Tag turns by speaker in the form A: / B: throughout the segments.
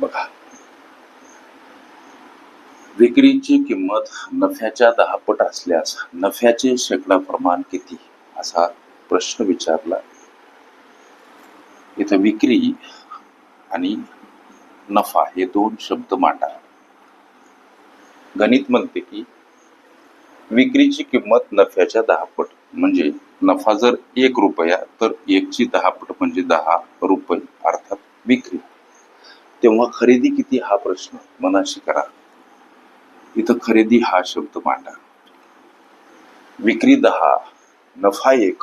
A: बघा. विक्रीची किंमत नफ्याच्या दहा पट असल्यास नफ्याचे शेकडा प्रमाण किती? असा प्रश्न विचारला. इथं विक्री आणि नफा हे दोन शब्द मांडा. गणित म्हणते की विक्रीची किंमत नफ्याच्या दहा पट म्हणजे नफा जर एक रुपया तर एकची दहा पट म्हणजे दहा रुपये अर्थात विक्री. तेव्हा खरेदी किती हा प्रश्न मनाशी करा. इथं खरेदी हा शब्द मांडा. विक्री दहा नफा एक.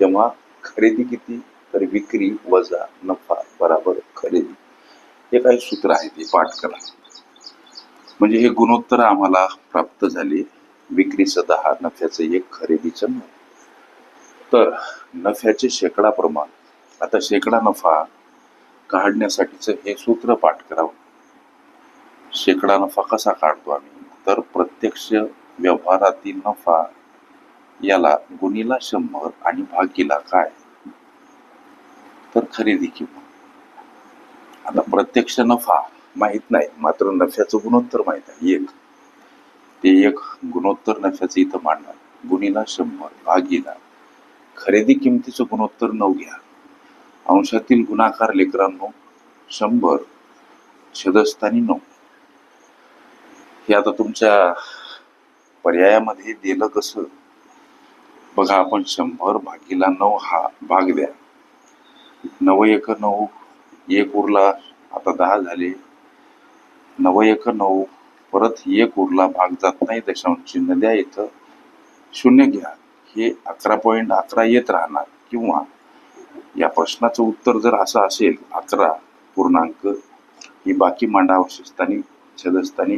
A: तेव्हा खरेदी किती तर विक्री वजा नफा बराबर खरेदी. हे काही सूत्र आहे ते पाठ करा. म्हणजे हे गुणोत्तर आम्हाला प्राप्त झाले. विक्रीचं दहा नफ्याचं एक खरेदीचं नऊ. तर नफ्याचे शेकडा प्रमाण. आता शेकडा नफा काढण्यासाठीचं हे सूत्र पाठ करावं. शेकडा नफा कसा काढतो आम्ही? तर प्रत्यक्ष व्यवहारातील नफा याला गुणीला शंभर आणि भागीला काय? तर खरेदी किंमत. आता प्रत्यक्ष नफा माहीत नाही मात्र नफ्याचं गुणोत्तर माहीत आहे. एक. ते एक गुणोत्तर नफ्याचं इथं मांडणार. गुणीला शंभर भागीला. खरेदी किमतीचं गुणोत्तर नऊ घ्या. अंशातील गुणाकार लेकरांनो शंभर. छदस्थानी नऊ हे आता तुमच्या पर्यायामध्ये दिलं कसं? बघा आपण शंभर भागीला नऊ हा भाग द्या. नव एक नऊ एक उरला आता दहा झाले. नव एक नऊ परत एक उरला भाग जात नाही दशांश चिन्ह द्या इथं. शून्य घ्या. हे अकरा पॉईंट अकरा येत राहणार किंवा या प्रश्नाचं उत्तर जर असं असेल अकरा पूर्णांक ही बाकी मांडा अवशेषस्थानी छदस्थानी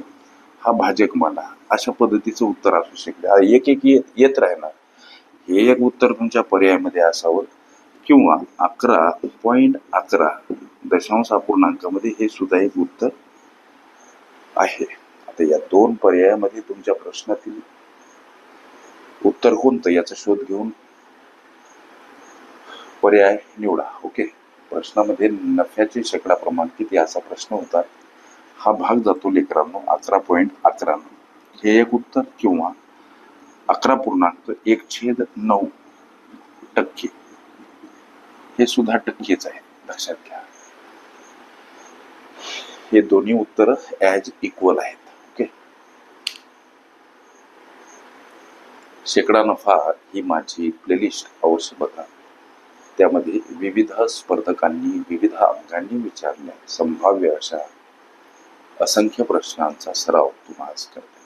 A: हा भाजक मांडा अशा पद्धतीचं उत्तर असू शकते. एक एक येत येत राहणार. हे एक उत्तर तुमच्या पर्यायामध्ये असावं किंवा अकरा पॉईंट अकरा दशांश अपूर्णांकामध्ये हे सुद्धा एक उत्तर आहे. आता या दोन पर्यायामध्ये तुमच्या प्रश्नातील उत्तर कोणतं याचा शोध घेऊन पर्याय निवडा ओके प्रश्नामध्ये नफ्याचे शेकडा प्रमाण किती असा प्रश्न होता. हा भाग जातो लेकरांनो अकरा पॉईंट अकरा हे एक उत्तर किंवा अकरा पूर्णांक एक छेद नऊ टक्के. हे सुद्धा टक्केच आहे लक्षात घ्या. हे दोन्ही उत्तर ॲज इक्वल आहेत ओके शेकडा नफा ही माझी प्लेलिस्ट अवश्य बघा. त्यामध्ये विविध स्पर्धकांनी विविध अंगांनी विचारल्या संभाव्य अशा असंख्य प्रश्नांचा सराव तुम्हाला आज करता.